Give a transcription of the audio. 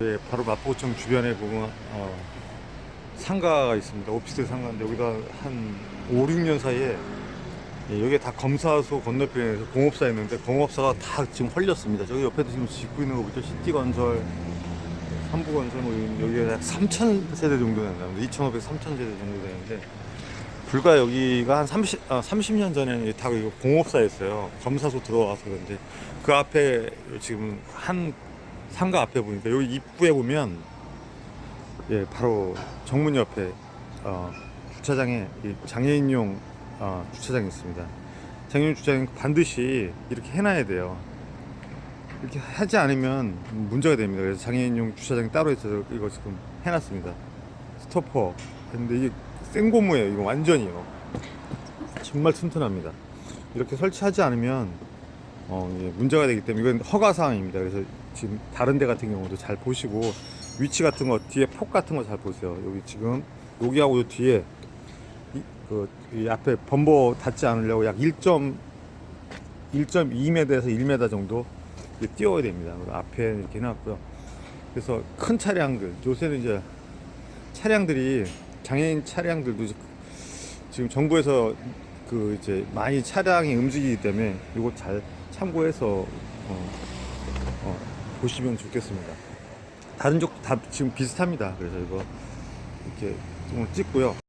네, 바로 마포구청 주변에 보면 어, 상가가 있습니다. 오피스 상가인데 여기다 한 5, 6년 사이에 예, 여기에 다 검사소 건너편에서 공업사 있는데 공업사가 다 지금 헐렸습니다. 저기 옆에도 지금 짓고 있는 거 보죠? 시티건설, 삼부건설 뭐 여기가 약 3천 세대 정도 된다. 2,500, 3천 세대 정도 되는데 불과 여기가 한 30, 아, 30년 전에 다 공업사였어요. 검사소 들어와서 그런데 그 앞에 지금 한 상가 앞에 보니까 여기 입구에 보면 예 바로 정문 옆에 어, 주차장에 이 장애인용 어, 주차장이 있습니다. 장애인 주차장 반드시 이렇게 해놔야 돼요. 이렇게 하지 않으면 문제가 됩니다. 그래서 장애인용 주차장이 따로 있어서 이거 지금 해놨습니다. 스토퍼 했는데 이게 생고무예요. 이거 완전히요. 정말 튼튼합니다. 이렇게 설치하지 않으면 어, 예, 문제가 되기 때문에 이건 허가 사항입니다. 그래서 지금 다른 데 같은 경우도 잘 보시고 위치 같은 거 뒤에 폭 같은 거 잘 보세요. 여기 지금 여기하고 요 뒤에 이, 그, 이 앞에 범버 닿지 않으려고 약 1. 1.2m에서 1m 정도 띄워야 됩니다. 앞에 이렇게 해놨고요. 그래서 큰 차량들 요새는 이제 차량들이 장애인 차량들도 이제 지금 정부에서 그 이제 많이 차량이 움직이기 때문에 이거 잘 참고해서 어, 어, 보시면 좋겠습니다. 다른 쪽 다 지금 비슷합니다. 그래서 이거 이렇게 좀 찍고요.